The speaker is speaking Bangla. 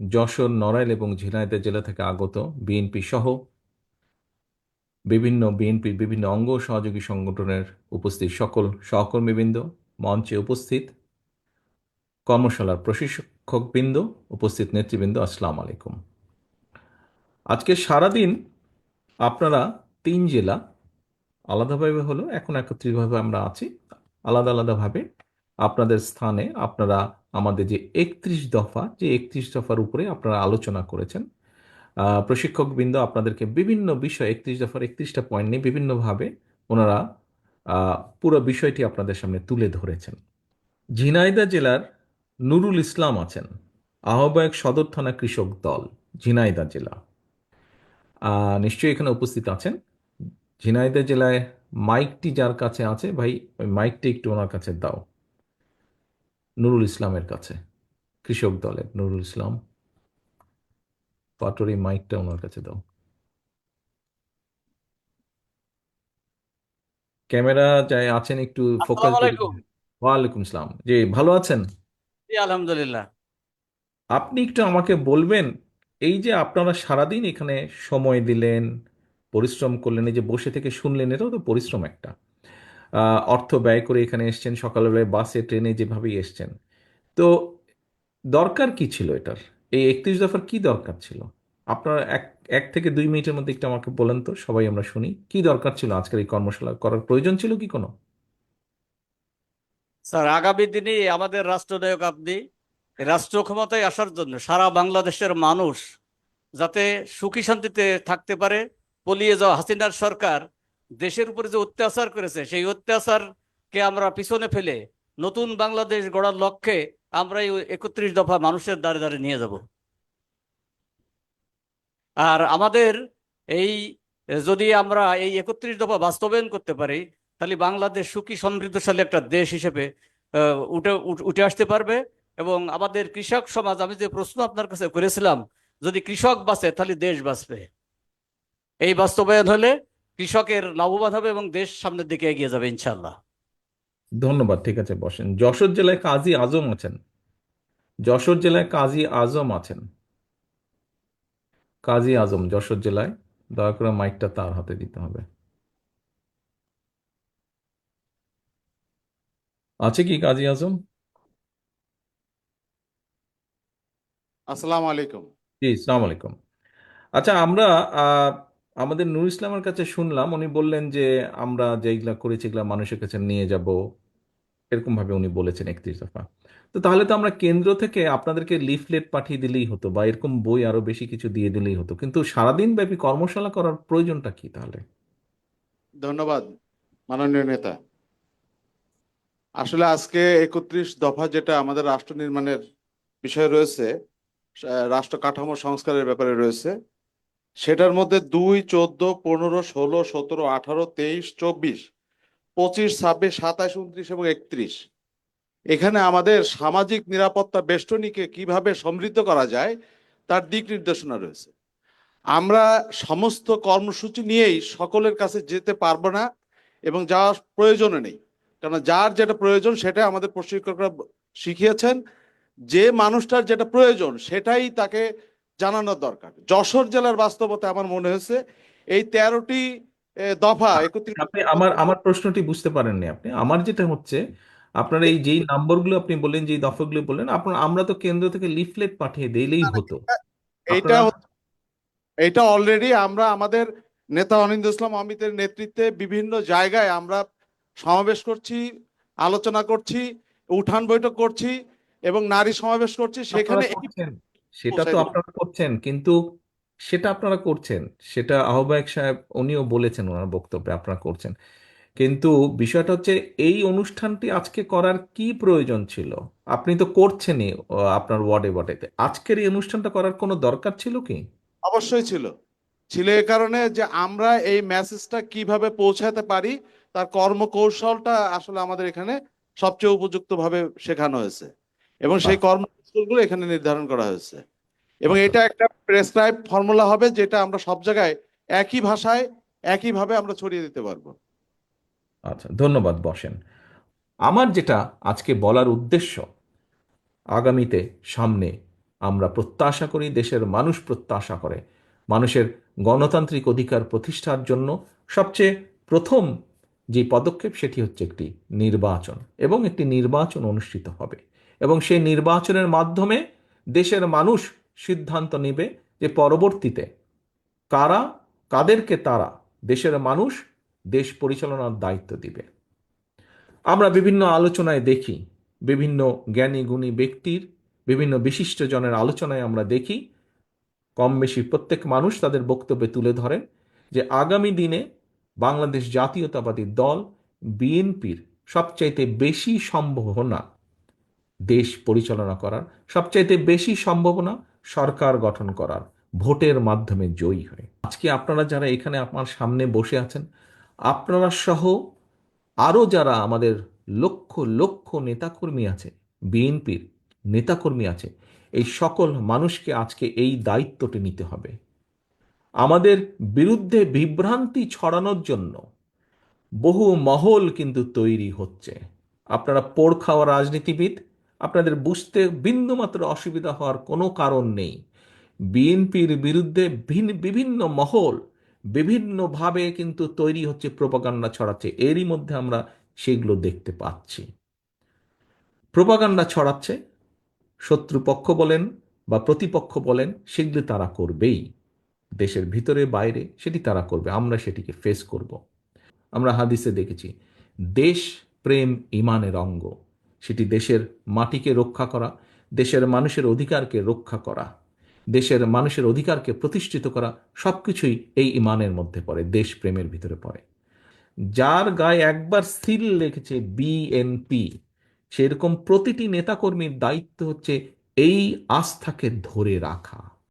যশোর, নড়াইল এবং ঝিনাইদহ জেলা থেকে আগত বিএনপি সহ বিভিন্ন বিএনপির বিভিন্ন অঙ্গ সহযোগী সংগঠনের উপস্থিত সকল সহকর্মীবৃন্দ মঞ্চে উপস্থিত কর্মশালার প্রশিক্ষকবৃন্দ, উপস্থিত নেতৃবৃন্দ, আসসালামু আলাইকুম। আজকে সারাদিন আপনারা তিন জেলা আলাদাভাবে হলো, এখন একত্রিতভাবে আমরা আছি, আলাদা আলাদাভাবে আপনাদের স্থানে আপনারা আমাদের যে একত্রিশ দফা, যে একত্রিশ দফার উপরে আপনারা আলোচনা করেছেন প্রশিক্ষকবৃন্দ আপনাদেরকে বিভিন্ন বিষয় একত্রিশ দফার একত্রিশটা পয়েন্ট নিয়ে বিভিন্নভাবে ওনারা পুরো বিষয়টি আপনাদের সামনে তুলে ধরেছেন। ঝিনাইদহ জেলার নুরুল ইসলাম আছেন, আহ্বায়ক সদর থানা কৃষক দল, ঝিনাইদহ জেলা। নিশ্চয়ই এখানে উপস্থিত আছেন। ঝিনাইদা জেলায় মাইকটি যার কাছে আছে, ভাই, ওই মাইকটি একটু ওনার কাছে দাও। নুরুল ইসলামের কাছে কৃষক দলের নুরুল ইসলাম। পাটোরি মাইকটা ওনার কাছে দাও। ক্যামেরা যাই আছেন একটু ফোকাস ওয়ালাইকুম আসসালাম। জি ভালো আছেন? জি আলহামদুলিল্লাহ। আপনি একটু আমাকে বলবেন এই যে আপনারা সারাদিন এখানে সময় দিলেন পরিশ্রম করলেন এই যে বসে থেকে শুনলেন এটাও তো পরিশ্রম একটা। অর্থ ব্যয় করে এখানে এসছেন। সকালবেলায় বাসে, ট্রেনে যেভাবেই এসছেন। তো দরকার কি ছিল এটার? এই একত্রিশ দফার কি দরকার ছিল? আপনার এক এক থেকে দুই মিনিটের মধ্যে একটু আমাকে বলেন তো, সবাই আমরা শুনি। কি দরকার ছিল আজকের এই কর্মশালা করার? প্রয়োজন ছিল কি কোনো? স্যার, আগামী দিনে আমাদের রাষ্ট্রনায়ক আপনি রাষ্ট্র ক্ষমতায় আসার জন্য সারা বাংলাদেশের মানুষ যাতে সুখী শান্তিতে থাকতে পারে, পলিয়ে যাওয়া হাসিনার সরকার দেশের উপরে যে অত্যাচার করেছে, সেই অত্যাচারকে আমরা পিছনে ফেলে নতুন বাংলাদেশ গড়ার লক্ষ্যে আমরা এই একত্রিশ দফা মানুষের দ্বারে দ্বারে নিয়ে যাব। আর আমাদের এই, যদি আমরা এই একত্রিশ দফা বাস্তবায়ন করতে পারি, তাহলে বাংলাদেশ সুখী, সমৃদ্ধশালী একটা দেশ হিসেবে উঠে উঠে আসতে পারবে এবং আমাদের কৃষক সমাজ, আমি যে প্রশ্ন আপনার কাছে করেছিলাম, যদি কৃষক বাঁচে তাহলে দেশ বাঁচবে। এই বাস্তবায়ন হলে কৃষকের লাভবান হবে এবং দেশ সামনের দিকে এগিয়ে যাবে ইনশাল্লাহ ধন্যবাদ ঠিক আছে বসেন। যশোর জেলায় কাজী আজম আছেন। যশোর জেলায় কাজী আজম আছেন। কাজী আজম যশোর জেলায়। দয়া করে মাইকটা তার হাতে দিতে হবে। আছে কি কাজী আজম? আসসালামু আলাইকুম। জি সালাম আলাইকুম। আচ্ছা আমরা আহ, আমাদের নূর ইসলামের কাছে শুনলাম, উনি বললেন যে, আমরা যেগুলা করেছি এগুলা মানুষের কাছে নিয়ে যাব। এরকম ভাবে উনি বলেছেন একত্রিশ দফা। তো তাহলে তো আমরা কেন্দ্র থেকে আপনাদেরকে লিফলেট পাঠিয়ে দিলেই হতো বা এরকম বই আরও বেশি কিছু দিয়ে দিলেই হতো। কিন্তু সারাদিন ব্যাপী কর্মশালা করার প্রয়োজনটা কি তাহলে? ধন্যবাদ, মাননীয় নেতা। আসলে আজকে একত্রিশ দফা যেটা আমাদের রাষ্ট্র নির্মাণের বিষয় রয়েছে রাষ্ট্র কাঠামো সংস্কারের ব্যাপারে রয়েছে সেটার মধ্যে দুই, চোদ্দ, পনেরো, ষোলো, সতেরো, আঠারো, তেইশ, চব্বিশ, পঁচিশ, ছাব্বিশ, সাতাশ, উনত্রিশ এবং একত্রিশ। এখানে আমাদের সামাজিক নিরাপত্তা বেষ্টনীকে কীভাবে সমৃদ্ধ করা যায়, তার দিক নির্দেশনা রয়েছে। আমরা সমস্ত কর্মসূচি নিয়েই সকলের কাছে যেতে পারব না এবং যাওয়ার প্রয়োজনও নেই। কারণ যার যেটা প্রয়োজন সেটা আমাদের প্রশিক্ষকরা শিখিয়েছেন। যে মানুষটার যেটা প্রয়োজন, সেটাই তাকে জানানোর দরকার। যশোর জেলার বাস্তবতা আমার মনে হয়েছে এই তেরোটি দফা একত্রিশ আপনি আমার আমার প্রশ্নটি বুঝতে পারেননি আপনি। আমার যেটা হচ্ছে আপনার এই যেই নাম্বারগুলো আপনি বললেন যেই দফাগুলো বললেন আপনার আমরা তো কেন্দ্র থেকে লিফলেট পাঠিয়ে দিলেই হতো। হচ্ছে- এইটা অলরেডি আমরা আমাদের নেতা অনিন্দ ইসলাম অমিতের নেতৃত্বে বিভিন্ন জায়গায় আমরা সমাবেশ করছি আলোচনা করছি উঠান বৈঠক করছি এবং নারী সমাবেশ করছি। সেখানে সেটা তো আপনারা করছেন কিন্তু সেটা আপনারা করছেন। সেটা আহ্বায়ক সাহেব উনিও বলেছেন ওনার বক্তব্যে আপনারা করছেন। কিন্তু বিষয়টা হচ্ছে এই অনুষ্ঠানটি আজকে করার কি প্রয়োজন ছিল? আপনি তো করছেনই আপনার ওয়ার্ডে ওয়ার্ডেতে আজকের এই অনুষ্ঠানটা করার কোনো দরকার ছিল কি? অবশ্যই ছিল। ছিল এ কারণে যে আমরা এই মেসেজটা কীভাবে পৌঁছাতে পারি তার কর্মকৌশলটা আসলে আমাদের এখানে সবচেয়ে উপযুক্ত ভাবে শেখানো হয়েছে। এবং সেই কর্মকৌশলগুলো এখানে নির্ধারণ করা হয়েছে। এবং এটা একটা প্রেসক্রাইব ফর্মুলা হবে যেটা আমরা সব জায়গায় একই ভাষায় একইভাবে আমরা ছড়িয়ে দিতে পারব। আচ্ছা ধন্যবাদ বসেন। আমার যেটা আজকে বলার উদ্দেশ্য, আগামীতে সামনে আমরা প্রত্যাশা করি দেশের মানুষ প্রত্যাশা করে। মানুষের গণতান্ত্রিক অধিকার প্রতিষ্ঠার জন্য সবচেয়ে প্রথম যে পদক্ষেপ সেটি হচ্ছে একটি নির্বাচন এবং একটি নির্বাচন অনুষ্ঠিত হবে। এবং সেই নির্বাচনের মাধ্যমে দেশের মানুষ সিদ্ধান্ত নেবে যে পরবর্তীতে কারা, কাদেরকে তারা দেশের মানুষ দেশ পরিচালনার দায়িত্ব দিবে। আমরা বিভিন্ন আলোচনায় দেখি, বিভিন্ন জ্ঞানী গুণী ব্যক্তির, বিভিন্ন বিশিষ্টজনের আলোচনায় আমরা দেখি, কম বেশি প্রত্যেক মানুষ তাদের বক্তব্যে তুলে ধরেন যে আগামী দিনে বাংলাদেশ জাতীয়তাবাদী দল, বিএনপির সবচাইতে বেশি সম্ভাবনা দেশ পরিচালনা করার সবচাইতে বেশি সম্ভাবনা সরকার গঠন করার ভোটের মাধ্যমে জয়ী হয়ে। আজকে আপনারা যারা এখানে আপনার সামনে বসে আছেন, আপনারা সহ আরও যারা আমাদের লক্ষ লক্ষ নেতাকর্মী আছে, বিএনপির নেতাকর্মী আছে, এই সকল মানুষকে আজকে এই দায়িত্বটি নিতে হবে। আমাদের বিরুদ্ধে বিভ্রান্তি ছড়ানোর জন্য বহু মহল কিন্তু তৈরি হচ্ছে। আপনারা পোড় খাওয়া রাজনীতিবিদ আপনাদের বুঝতে বিন্দুমাত্র অসুবিধা হওয়ার কোনো কারণ নেই। বিএনপির বিরুদ্ধে ভিন- বিভিন্ন মহল বিভিন্নভাবে কিন্তু তৈরি হচ্ছে, প্রোপাগান্ডা ছড়াচ্ছে। এরই মধ্যে আমরা সেগুলো দেখতে পাচ্ছি। প্রোপাগান্ডা ছড়াচ্ছে, শত্রুপক্ষ বলেন বা প্রতিপক্ষ বলেন, সেগুলো তারা করবেই। দেশের ভিতরে বাইরে সেটি তারা করবে, আমরা সেটিকে ফেস করব। আমরা হাদিসে দেখেছি, দেশ প্রেম ইমানের অঙ্গ। সেটি দেশের মাটিকে রক্ষা করা, দেশের মানুষের অধিকারকে রক্ষা করা, দেশের মানুষের অধিকারকে প্রতিষ্ঠিত করা, সবকিছুই এই ইমানের মধ্যে পড়ে দেশ প্রেমের ভিতরে পড়ে। যার গায়ে একবার সিল লেগেছে বিএনপি সেরকম প্রতিটি নেতাকর্মীর দায়িত্ব হচ্ছে এই আস্থাকে ধরে রাখা।